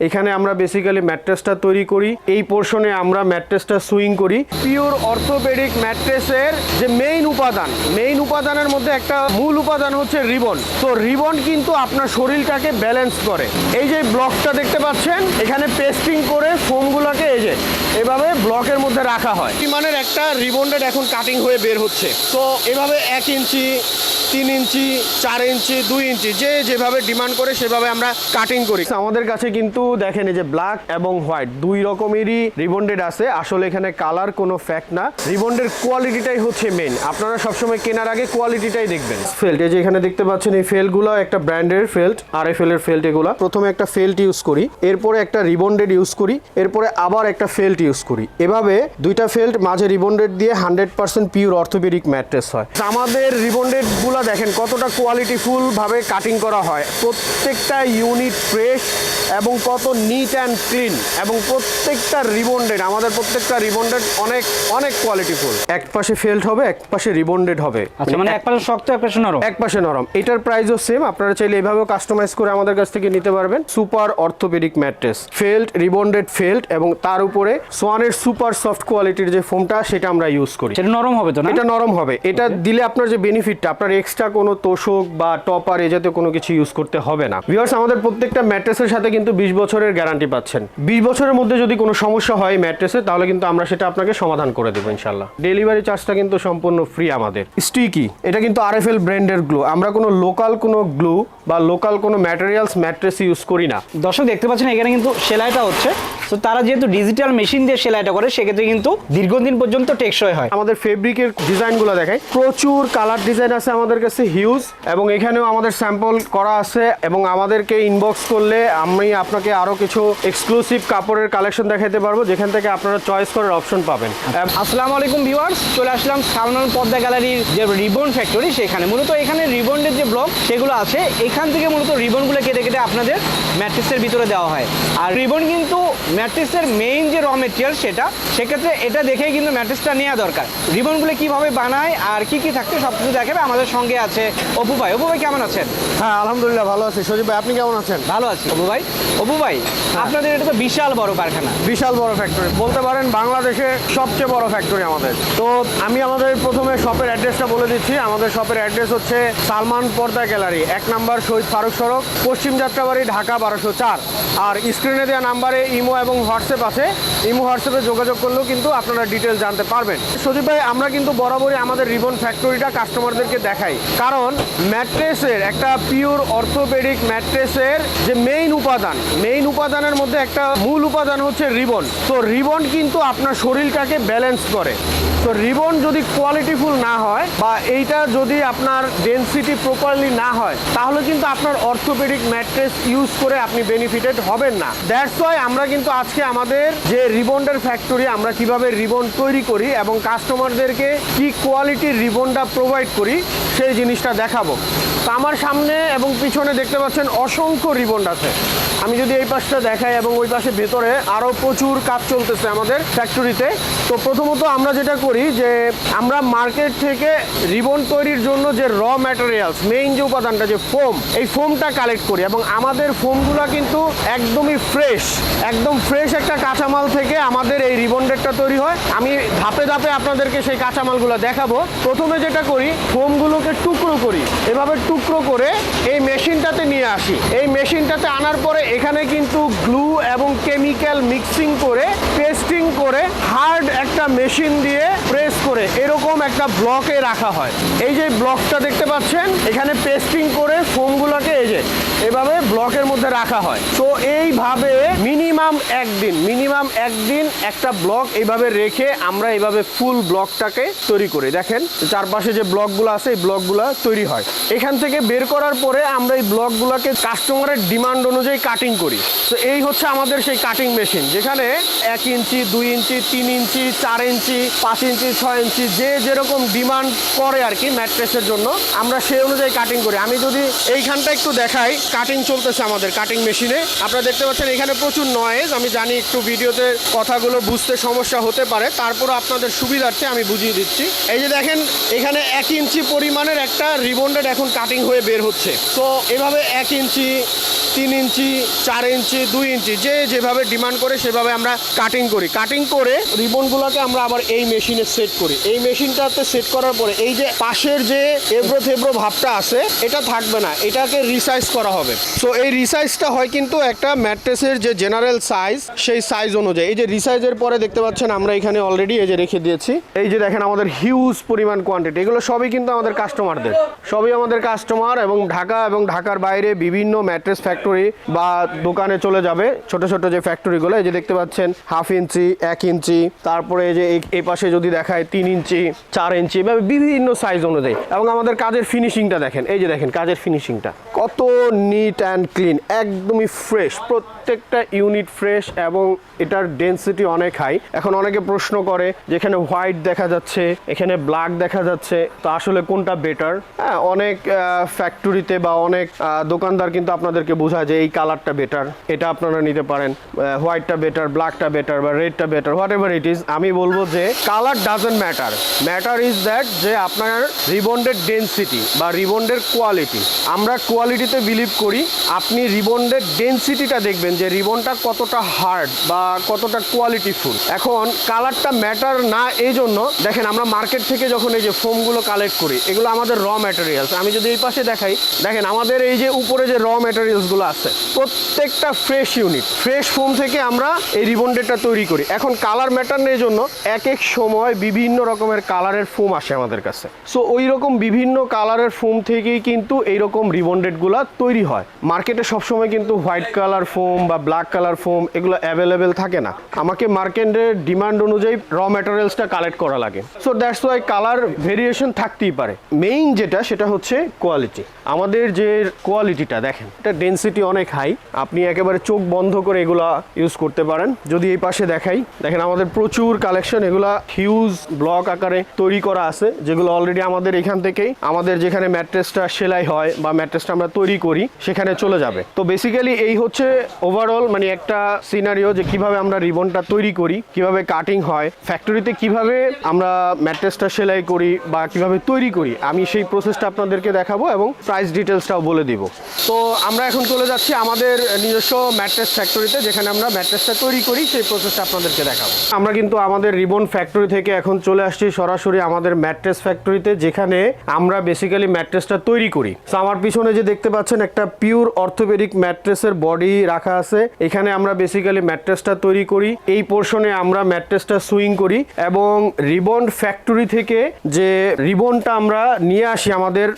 এখানে আমরা বেসিক্যালি ম্যাট্রেসটা তৈরি করি। এই পোর্শনে আমরা ম্যাট্রেসটা সুইং করি। পিওর অর্থোপেডিক ম্যাট্রেসের যে মেইন উপাদান মেইন উপাদানের মধ্যে একটা মূল উপাদান হচ্ছে রিবন। তো রিবন কিন্তু আপনার শরীরটাকে ব্যালেন্স করে। এই যে ব্লকটা দেখতে পাচ্ছেন, এখানে পেস্টিং করে ফোমগুলোকে এই যে, এভাবে ব্লকের মধ্যে রাখা হয়। মানের একটা রিবন্ডেড এখন কাটিং হয়ে বের হচ্ছে। তো এভাবে এক ইঞ্চি, তিন ইঞ্চি, চার ইঞ্চি, দুই ইঞ্চি, যে যেভাবে ডিমান্ড করে সেভাবে আমরা কাটিং করি। আমাদের কাছে কিন্তু দেখেন এই যে ব্ল্যাক এবং হোয়াইট দুই রকমেরই রিবন্ডেড আছে। আসলে এখানে কালার কোনো ফ্যাক্ট না। রিবন্ডের কোয়ালিটিটাই হচ্ছে মেন আপনারা সবসময় কেনার আগে কোয়ালিটিটাই দেখবেন। ফেল্ট এই যে এখানে দেখতে পাচ্ছেন এই ফেলগুলো একটা ব্র্যান্ডের ফেল্ট আর এফ এর ফেল্ট এগুলো। প্রথমে একটা ফেল্ট ইউজ করি, এরপরে একটা রিবন্ডেড ইউজ করি, এরপরে আবার একটা ফেল্ট ইউজ করি। এভাবে দুইটা ফেল্ট মাঝে রিবন্ডেড দিয়ে hundred percent pure orthopedic mattress হয়। আমাদের রিবন্ডেডগুলা দেখেন কতটা কোয়ালিটিফুল ভাবে কাটিং করা হয়। প্রত্যেকটা ইউনিট ফ্রেশ এবং কত নিট অ্যান্ড ক্লিন এবং প্রত্যেকটা রিবন্ডেড আমাদের প্রত্যেকটা রিবন্ডেড অনেক অনেক কোয়ালিটিফুল এক পাশে ফেল্ট হবে এক পাশে রিবন্ডেড হবে। আচ্ছা মানে এক পাশে শক্ত এক পাশে নরম? এক পাশে নরম। এটার প্রাইসও সেম আপনারা চাইলে এভাবেও কাস্টমাইজ করে আমাদের কাছ থেকে নিতে পারবেন। Super orthopedic mattress felt rebonded felt এবং তার উপরে সোয়ানের সুপার সফট কোয়ালিটির যে ফোমটা সেটা আমরা ইউজ করি। সেটা নরম হবে তো না? এটা নরম হবে। এটা দিলে আপনার যে বেনিফিটটা আপনার এক্সট্রা কোনো তোষক বা টপার এ জাতীয় কোনো কিছু ইউজ করতে হবে না। ভিউয়ার্স আমাদের প্রত্যেকটা ম্যাট্রেসের সাথে কিন্তু বিশ বছরের গ্যারান্টি পাচ্ছেন। বিশ বছরের মধ্যে যদি কোনো সমস্যা হয় ম্যাট্রেসে তাহলে কিন্তু আমরা সেটা আপনাকে সমাধান করে দেবো ইনশাল্লাহ ডেলিভারি চার্জটা কিন্তু সম্পূর্ণ ফ্রি আমাদের। স্টিকি এটা কিন্তু আর এফ এল ব্র্যান্ডের গ্লু আমরা কোনো লোকাল কোনো গ্লু বা লোকাল কোনো ম্যাটেরিয়ালস ম্যাট্রেস ইউজ করি না। দর্শক দেখতে পাচ্ছেন এখানে কিন্তু সেলাইটা হচ্ছে। তো তারা যেহেতু ডিজিটাল মেশিন দিয়ে সেলাইটা করে সেক্ষেত্রে কিন্তু দীর্ঘদিন পর্যন্ত টেকসই হয়। আমাদের ফেব্রিকের ডিজাইনগুলো দেখাই। প্রচুর কালার ডিজাইন আছে আমাদের কাছে হিউজ এবং এখানেও আমাদের স্যাম্পল করা আছে এবং আমাদেরকে ইনবক্স করলে আমি আপনাকে আরও কিছু এক্সক্লুসিভ কাপড়ের কালেকশন দেখাতে পারব যেখান থেকে আপনারা চয়েস করার অপশন পাবেন। আসসালামু আলাইকুম ভিউয়ার্স চলে আসলাম সালমান পদ্মা গ্যালারির যে রিবন ফ্যাক্টরি সেখানে। মূলত এখানে রিবনের যে ব্লক সেগুলো আছে। এখান থেকে মূলত রিবনগুলো কেটে কেটে আপনাদের ম্যাট্রিক্সের ভিতরে দেওয়া হয়। আর রিবন কিন্তু ম্যাট্রিক্সের মেইন যে র মেটেরিয়াল সেটা সেক্ষেত্রে এটা দেখেই কিন্তু ম্যাট্রিক্সটা নেওয়া দরকার। রিবনগুলো কীভাবে বানায় আর কি কি থাকছে সব কিছু দেখাবে। আমাদের সঙ্গে আছে অপু ভাই। অপু ভাই কেমন আছেন? হ্যাঁ আলহামদুলিল্লাহ ভালো আছি। সজীব ভাই আপনি কেমন আছেন? ভালো আছি। অপু ভাই? অপু ভাই আপনাদের এটা তো বিশাল বড় কারখানা। বিশাল বড় ফ্যাক্টরি বলতে পারেন বাংলাদেশে সবচেয়ে বড় ফ্যাক্টরি আমাদের। তো আমি আমাদের প্রথমে শপের অ্যাড্রেসটা বলে দিচ্ছি। আমাদের শপের অ্যাড্রেস হচ্ছে সালমান পর্দা গ্যালারি। এক নাম্বার শহীদ ফারুক সড়ক পশ্চিম যাত্রাবাড়ি ঢাকা বারোশো চার। আর স্ক্রিনে দেওয়া নাম্বারে ইমো এবং হোয়াটসঅ্যাপ আছে। ইমো, হোয়াটসঅ্যাপে যোগাযোগ করলেও কিন্তু আপনারা ডিটেলস জানতে পারবেন। সজীব ভাই, আমরা কিন্তু বরাবরই আমাদের রিবন ফ্যাক্টরিটা কাস্টমারদেরকে দেখাই। কারণ ম্যাট্রেসের একটা পিওর অর্থোপেডিক ম্যাট্রেসের যে মেইন উপাদান মেইন উপাদানের মধ্যে একটা মূল উপাদান হচ্ছে রিবন। তো রিবন কিন্তু আপনার শরীরটাকে ব্যালেন্স করে। তো রিবন যদি কোয়ালিটিফুল না হয় বা এইটা যদি আপনার ডেন্সিটি প্রপারলি না হয়, তাহলে কিন্তু আপনার অর্থোপেডিক ম্যাট্রেস ইউজ করে আপনি বেনিফিটেড হবেন না। দ্যাটস ওয়াই আমরা কিন্তু আজকে আমাদের যে রিবন্ডের ফ্যাক্টরি আমরা কীভাবে রিবন তৈরি করি এবং কাস্টমারদেরকে কি কোয়ালিটির রিবনটা প্রোভাইড করি, সেই জিনিসটা দেখাবো। তো আমার সামনে এবং পিছনে দেখতে পাচ্ছেন অসংখ্য রিবন্ড আছে। আমি যদি এই পাশটা দেখাই এবং ওই পাশে ভেতরে আরও প্রচুর কাজ চলতেছে আমাদের ফ্যাক্টরিতে তো প্রথমত আমরা যেটা করি যে, আমরা মার্কেট থেকে রিবন তৈরির জন্য যে র ম্যাটেরিয়ালস মেইন যে উপাদানটা, যে ফোম এই ফোমটা কালেক্ট করি এবং আমাদের ফোমগুলো কিন্তু একদমই ফ্রেশ একদম ফ্রেশ একটা কাঁচামাল থেকে আমাদের এই রিবন্ডেডটা তৈরি হয়। আমি ধাপে ধাপে আপনাদেরকে সেই কাঁচামালগুলো দেখাবো। প্রথমে যেটা করি ফোমগুলোকে টুকরো করি। এভাবে টুকরো করে এই মেশিনটাতে নিয়ে আসি। এই মেশিনটাতে আনার পরে এখানে কিন্তু গ্লু এবং কেমিক্যাল মিক্সিং করে, পেস্টিং করে, হার্ড একটা মেশিন দিয়ে প্রেস করে এরকম একটা ব্লকে রাখা হয়। এই যে ব্লকটা দেখতে পাচ্ছেন, এখানে পেস্টিং করে ফোমগুলোকে এই যে এভাবে ব্লকের মধ্যে রাখা হয়। তো এইভাবে মিনিমাম একদিন মিনিমাম একদিন একটা ব্লক এইভাবে রেখে আমরা এইভাবে ফুল ব্লকটাকে তৈরি করি। দেখেন, চারপাশে যে ব্লকগুলো আছে, এই ব্লকগুলো তৈরি হয়। এখান থেকে বের করার পরে আমরা এই ব্লকগুলোকে কাস্টমারের ডিমান্ড অনুযায়ী কাটিং করি। তো এই হচ্ছে আমাদের সেই কাটিং মেশিন যেখানে এক ইঞ্চি, দুই ইঞ্চি, তিন ইঞ্চি, চার ইঞ্চি, পাঁচ ইঞ্চি, ছয় ইঞ্চি যে যেরকম ডিমান্ড করে আর কি ম্যাট্রেসের জন্য, আমরা সেই অনুযায়ী কাটিং করি। আমি যদি এইখানটা একটু দেখাই কাটিং চলতেছে আমাদের কাটিং মেশিনে আপনারা দেখতে পাচ্ছেন এখানে প্রচুর নয়েজ আমি জানি একটু ভিডিওতে কথাগুলো বুঝতে সমস্যা হতে পারে তারপর আপনাদের সুবিধার্থে আমি বুঝিয়ে দিচ্ছি। এই যে দেখেন, এখানে এক ইঞ্চি পরিমাণের একটা রিবন্ডেড এখন কাটিং হয়ে বের হচ্ছে। তো এভাবে এক ইঞ্চি, তিন ইঞ্চি, চার ইঞ্চি, দুই ইঞ্চি, যে যেভাবে ডিমান্ড করে সেভাবে আমরা কাটিং করি। কাটিং করে রিবনগুলোকে আমরা আবার এই মেশিনে সেট করি। এই মেশিনটাতে সেট করার পরে এই যে পাশের যে এবড়ো থেবড়ো ভাবটা আছে, এটা থাকবে না, এটাকে রিসাইজ করা হবে। সো এই রিসাইজটা হয় কিন্তু একটা ম্যাট্রেসের যে জেনারেল সাইজ, সেই সাইজ অনুযায়ী। এই যে রিসাইজের পরে দেখতে পাচ্ছেন আমরা এখানে অলরেডি এই যে রেখে দিয়েছি। এই যে দেখেন আমাদের হিউজ পরিমাণ কোয়ান্টিটি এগুলো সবই কিন্তু আমাদের কাস্টমারদের সবই আমাদের কাস্টমার এবং ঢাকা এবং ঢাকার বাইরে বিভিন্ন ম্যাট্রেস ফ্যাক্টরি বা দোকানে চলে যাবে। ছোট ছোট যে ফ্যাক্টরিগুলো এই যে দেখতে পাচ্ছেন হাফ ইঞ্চি, এক ইঞ্চি, তারপরে যে এই- এই পাশে যদি দেখায় তিন ইঞ্চি, চার ইঞ্চি এভাবে বিভিন্ন সাইজ অনুযায়ী। এবং আমাদের কাজের ফিনিশিংটা দেখেন, এই যে দেখেন কাজের ফিনিশিংটা কত নিট অ্যান্ড ক্লিন একদমই ফ্রেশ প্রত্যেকটা ইউনিট ফ্রেশ এবং এটার ডেন্সিটি অনেক হাই এখন অনেকে প্রশ্ন করে, যেখানে হোয়াইট দেখা যাচ্ছে, এখানে ব্ল্যাক দেখা যাচ্ছে, তো আসলে কোনটা বেটার হ্যাঁ অনেক ফ্যাক্টরিতে বা অনেক দোকানদার কিন্তু আপনাদেরকে বোঝায় যে এই কালারটা বেটার এটা আপনারা নিতে পারেন। হোয়াইটটা বেটার ব্ল্যাকটা বেটার বা রেডটা better whatever it is আমি বলব যে colour doesn't matter matter is that যে আপনার রিবন্ডের ডেন্সিটি বা রিবন্ডের কোয়ালিটি আমরা কোয়ালিটিতে বিলিভ করি, আপনি রিবন্ডের ডেন্সিটিটা দেখবেন যে রিবনটা কতটা হার্ড বা কতটা কোয়ালিটিফুল এখন কালারটা ম্যাটার না এই জন্য দেখেন আমরা মার্কেট থেকে যখন এই যে ফোমগুলো কালেক্ট করি, এগুলো আমাদের র ম্যাটেরিয়ালস আমি যদি এই পাশে দেখাই, দেখেন আমাদের এই যে উপরে যে র ম্যাটেরিয়ালসগুলো আছে, প্রত্যেকটা ফ্রেশ ইউনিট ফ্রেশ ফোম থেকে আমরা এই রিবন্ডেডটা তৈরি করি। এখন কালার ম্যাটার নেই জন্য এক এক সময় বিভিন্ন রকমের কালারের ফোম আসে আমাদের কাছে। সো ওই রকম বিভিন্ন কালারের ফোম থেকেই কিন্তু এইরকম রিবন্ডেডগুলো তৈরি হয়। মার্কেটে সবসময় কিন্তু হোয়াইট কালার ফোম বা ব্ল্যাক কালার ফোম এগুলো অ্যাভেলেবেল থাকে না। আমাকে মার্কেটের ডিমান্ড অনুযায়ী র ম্যাটেরিয়ালসটা কালেক্ট করা লাগে। So that's why colour variation থাকতেই পারে। মেইন যেটা, সেটা হচ্ছে কোয়ালিটি আমাদের যে কোয়ালিটিটা দেখেন, এটা ডেন্সিটি অনেক হাই আপনি একেবারে চোখ বন্ধ করে এগুলা ইউজ করতে পারেন। যদি এই পাশে দেখাই, দেখেন আমাদের প্রচুর কালেকশন এগুলা হিউজ ব্লক আকারে তৈরি করা আছে, যেগুলো অলরেডি আমাদের এখান থেকেই, আমাদের যেখানে ম্যাট্রেসটা সেলাই হয় বা ম্যাট্রেসটা আমরা তৈরি করি, সেখানে চলে যাবে। তো বেসিক্যালি এই হচ্ছে ওভারঅল মানে একটা সিনারিও যে কীভাবে আমরা রিবনটা তৈরি করি, কীভাবে কাটিং হয় ফ্যাক্টরিতে কীভাবে আমরা ম্যাট্রেসটা সেলাই করি বা কীভাবে তৈরি করি। আমি সেই প্রসেসটা আপনাদেরকে দেখাবো এবং প্রাইস ডিটেলসটাও বলে দিব। তো আমরা এখন চলে যাচ্ছি আমাদের নিজস্ব ম্যাট্রেস ফ্যাক্টরিতে যেখানে আমরা ম্যাট্রেসটা তৈরি করি, সেই প্রসেসটা আপনাদেরকে দেখাবো। আমরা কিন্তু আমাদের রিবন ফ্যাক্টরি থেকে এখন চলে আসছি, সরাসরি আমাদের ম্যাট্রেস ফ্যাক্টরিতে যেখানে আমরা বেসিক্যালি ম্যাট্রেসটা তৈরি করি। তো আমার পিছনে যে দেখতে পাচ্ছেন, একটা পিওর অর্থোপেডিক ম্যাট্রেসের বডি রাখা আছে। এখানে আমরা বেসিক্যালি ম্যাট্রেসটা তৈরি করি। এই পোর্শনে আমরা ম্যাট্রেসটা সুইং করি এবং রিবন ফ্যাক্টরি থেকে যে রিবনটা আমরা নিয়ে আসি আমাদের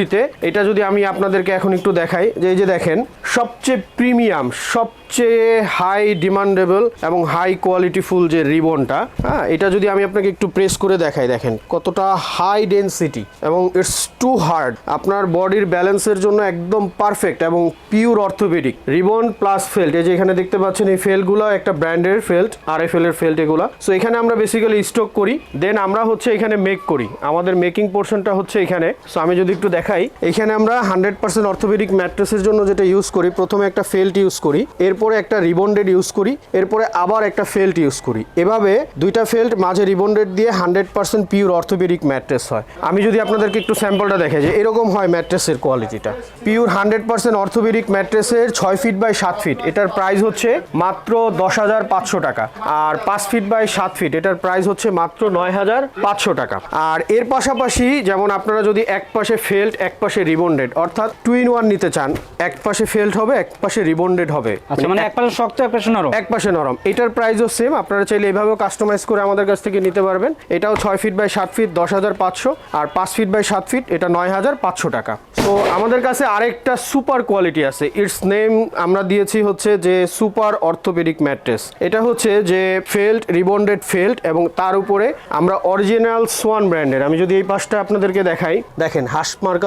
ফ্যাক্টরিতে এটা যদি আমি আপনাদেরকে এখন একটু দেখাই, যে এই যে দেখেন, সবচেয়ে প্রিমিয়াম, সবচেয়ে হাই ডিমান্ডেবল এবং হাই কোয়ালিটিফুল যে রিবনটা হ্যাঁ এটা যদি আমি আপনাকে একটু প্রেস করে দেখাই, দেখেন কতটা হাই ডেন্সিটি এবং ইটস টু হার্ড আপনার বডির ব্যালেন্সের জন্য একদম পারফেক্ট এবং pure orthopaedic ribbon plus felt এই যে এখানে দেখতে পাচ্ছেন এই ফেলগুলো একটা ব্র্যান্ডের ফেল্ট আর এফ এর ফেল্ট এগুলো। সো এখানে আমরা বেসিক্যালি স্টক করি দেন আমরা হচ্ছে এখানে মেক করি। আমাদের মেকিং পোর্শনটা হচ্ছে এখানে। সো আমি যদি একটু দেখাই, এখানে আমরা হান্ড্রেড পার্সেন্ট অর্থোপেডিক ম্যাট্রেসের জন্য যেটা ইউজ করি, প্রথমে একটা ফেল্ট ইউজ করি, এরপরে একটা রিবন্ডেড ইউজ করি, এরপরে আবার একটা ফেল্ট ইউজ করি। এভাবে দুইটা ফেল্ট মাঝে রিবন্ডেড দিয়ে hundred percent pure orthopedic mattress হয়। আমি যদি আপনাদেরকে একটু স্যাম্পলটা দেখে যে এরকম হয় ম্যাট্রেসের কোয়ালিটিটা পিওর হান্ড্রেড পার্সেন্ট অর্থোপেডিক ম্যাট্রেসের ছয় ফিট বাই সাত ফিট এটার প্রাইস হচ্ছে মাত্র দশ হাজার পাঁচশো টাকা। আর পাঁচ ফিট বাই সাত ফিট এটার প্রাইস হচ্ছে মাত্র নয় হাজার পাঁচশো টাকা। আর এর পাশাপাশি, যেমন আপনারা যদি এক পাশে ফেল্ট এক পাশে রিবন্ডেড অর্থাৎ টু ইন ওয়ান নিতে চান এক পাশে ফেল্ড হবে এক পাশে রিবন্ডেড হবে। আচ্ছা মানে এক পাশে শক্ত এক পাশে নরম? এক পাশে নরম। এটার প্রাইসও সেম আপনারা চাইলে এভাবেও কাস্টমাইজ করে আমাদের কাছ থেকে নিতে পারবেন। এটাও ছয় ফিট বাই সাত ফিট দশ হাজার পাঁচশো আর পাঁচ ফিট বাই সাত ফিট এটা নয় হাজার পাঁচশো টাকা। তো আমাদের কাছে আরেকটা সুপার কোয়ালিটি আছে। ইটস নেম আমরা দিয়েছি হচ্ছে যে সুপার অর্থোপেডিক ম্যাট্রেস এটা হচ্ছে যে ফেল্ড রিবন্ডেড ফেল্ড এবং তার উপরে আমরা অরিজিনাল সোয়ান ব্র্যান্ডের আমি যদি এই পাশটা আপনাদেরকে দেখাই। দেখেন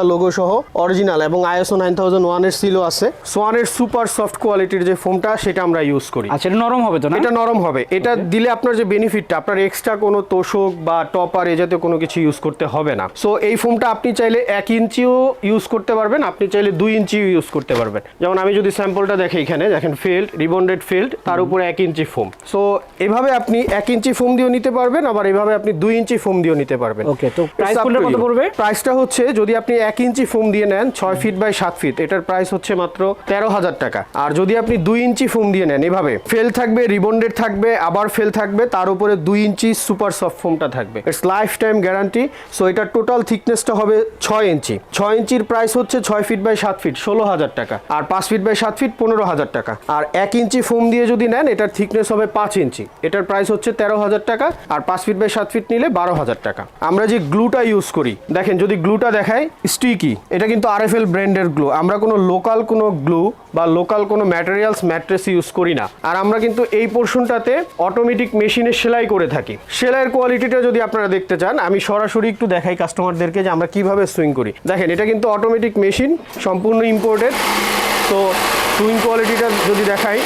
হাসমার্কা লোগো সহ অরিজিনাল এবং আইএসও নাইন থাউজেন্ড ওয়ানের সিলও আছে। সোয়ানের সুপার সফট কোয়ালিটির যে ফোমটা সেটা আমরা ইউজ করি। আচ্ছা এটা নরম হবে তো না? এটা নরম হবে। এটা দিলে আপনার যে বেনিফিটটা আপনার এক্সট্রা কোনো তোষক বা টপার এ জাতীয় কোনো কিছু ইউজ করতে হবে না। সো এই ফোমটা আপনি চাইলে এক ইঞ্চিও ইউজ করতে পারবেন আপনি চাইলে দুই ইঞ্চিও ইউজ করতে পারবেন। যেমন আমি যদি স্যাম্পলটা দেখি এখানে দেখেন ফিল্ড রিবন্ডেড ফিল্ড তার উপরে এক ইঞ্চি ফোম সো এভাবে আপনি এক ইঞ্চি ফোম দিয়েও নিতে পারবেন আবার এভাবে আপনি দুই ইঞ্চি ফোম দিয়েও নিতে পারবেন। Okay, তো কোনটা কত পড়বে? প্রাইসটা হচ্ছে যদি আপনি এক ইঞ্চি ফোম দিয়ে নেন, ছয় ফিট বাই সাত ফিট এটার প্রাইস হচ্ছে মাত্র তেরো হাজার টাকা। আর যদি আপনি দুই ইঞ্চি ফোম দিয়ে নেন, এভাবে ফেল থাকবে রিবন্ডেড থাকবে, আবার ফেল থাকবে, তার উপরে দুই ইঞ্চি সুপার সফট ফোমটা থাকবে। It's lifetime guarantee so এটার টোটাল থিকনেসটা হবে ছয় ইঞ্চি। ছয় ইঞ্চির প্রাইস হচ্ছে ছয় ফিট বাই সাত ফিট ষোলো হাজার টাকা। আর পাঁচ ফিট বাই সাত ফিট পনেরো হাজার টাকা। আর এক ইঞ্চি ফোম দিয়ে যদি নেন, এটার থিকনেস হবে পাঁচ ইঞ্চি। এটার প্রাইস হচ্ছে তেরো হাজার টাকা, আর পাঁচ ফিট বাই সাত ফিট নিলে বারো হাজার টাকা। আমরা যে গ্লুটা ইউজ করি, দেখেন যদি গ্লুটা দেখায় স্টিকি এটা কিন্তু আর এফ এল ব্র্যান্ডের গ্লু আমরা কোনো লোকাল কোনো গ্লু বা লোকাল কোনো ম্যাটেরিয়ালস ম্যাট্রেস ইউজ করি না। আর আমরা কিন্তু এই পোর্শনটাতে অটোমেটিক মেশিনে সেলাই করে থাকি। সেলাইয়ের কোয়ালিটিটা যদি আপনারা দেখতে চান, আমি সরাসরি একটু দেখাই কাস্টমারদেরকে যে আমরা কীভাবে সুইং করি। দেখেন, এটা কিন্তু অটোমেটিক মেশিন সম্পূর্ণ ইম্পোর্টেড তো সুইং কোয়ালিটিটা যদি দেখাই।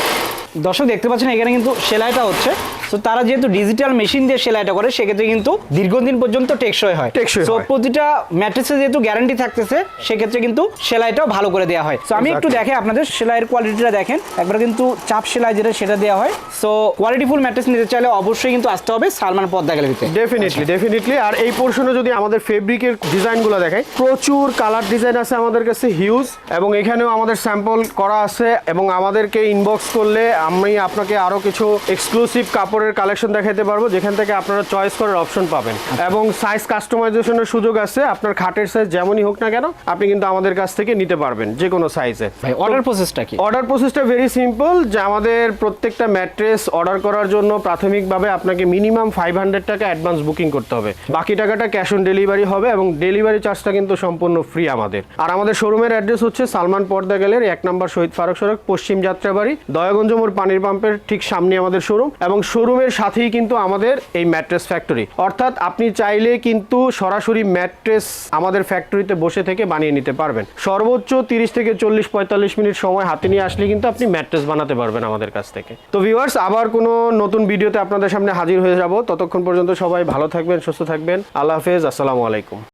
দর্শক, দেখতে পাচ্ছেন, এখানে কিন্তু সেলাইটা হচ্ছে। তো তারা যেহেতু ডিজিটাল মেশিন দিয়ে সেলাইটা করে সেক্ষেত্রে কিন্তু দীর্ঘদিন পর্যন্ত টেকসই হয়। টেকসই তো প্রতিটা ম্যাট্রেসে যেহেতু গ্যারান্টি থাকতেছে সেক্ষেত্রে কিন্তু সেলাইটাও ভালো করে দেওয়া হয়। তো আমি একটু. দেখে আপনাদের সেলাইয়ের কোয়ালিটিটা দেখেন। একবার কিন্তু চাপ সেলাই যেটা সেটা দেওয়া হয়। সো কোয়ালিটিফুল ম্যাট্রেস নিতে চাইলে অবশ্যই কিন্তু আসতে হবে সালমান পদ্মা গ্যালারিতে ডেফিনেটলি ডেফিনেটলি আর এই পোর্শনে যদি আমাদের ফেব্রিকের ডিজাইনগুলো দেখাই প্রচুর কালার ডিজাইন আছে আমাদের কাছে হিউজ এবং এখানেও আমাদের স্যাম্পল করা আছে। এবং আমাদেরকে ইনবক্স করলে আমি আপনাকে আরও কিছু এক্সক্লুসিভ কাপড়ের কালেকশন দেখাতে পারব যেখান থেকে আপনারা চয়েস করার অপশন পাবেন এবং সাইজ কাস্টমাইজেশনের সুযোগ আছে আপনার খাটের সাইজ যেমনই হোক না কেন আপনি কিন্তু আমাদের কাছ থেকে নিতে পারবেন যে কোনো সাইজে ভাই অর্ডার প্রসেসটা কি অর্ডার প্রসেসটা ভেরি সিম্পল যে আমাদের প্রত্যেকটা ম্যাট্রেস অর্ডার করার জন্য প্রাথমিকভাবে আপনাকে মিনিমাম ফাইভ হান্ড্রেড টাকা অ্যাডভান্স বুকিং করতে হবে বাকি টাকাটা ক্যাশ অন ডেলিভারি হবে এবং ডেলিভারি চার্জটা কিন্তু সম্পূর্ণ ফ্রি আমাদের আর আমাদের শোরুমের অ্যাড্রেস হচ্ছে সালমান পর্দা গ্যালের এক নম্বর শহীদ ফারুক সড়ক পশ্চিম যাত্রাবাড়ি দয়াগঞ্জ মোড় পানির পাম্পের ঠিক সামনে আমাদের শোরুম এবং শোরুমের সাথেই কিন্তু আমাদের এই ম্যাট্রেস ফ্যাক্টরি অর্থাৎ আপনি চাইলে কিন্তু সরাসরি ম্যাট্রেস আমাদের ফ্যাক্টরিতে বসে থেকে বানিয়ে নিতে পারবেন। সর্বোচ্চ তিরিশ থেকে চল্লিশ, পঁয়তাল্লিশ মিনিট সময় হাতে নিয়ে আসলে কিন্তু আপনি ম্যাট্রেস বানাতে পারবেন আমাদের কাছ থেকে। তো ভিউয়ার্স আবার কোনো নতুন ভিডিওতে আপনাদের সামনে হাজির হয়ে যাব। ততক্ষণ পর্যন্ত সবাই ভালো থাকবেন, সুস্থ থাকবেন। আল্লাহ হাফেজ, আসসালামু আলাইকুম।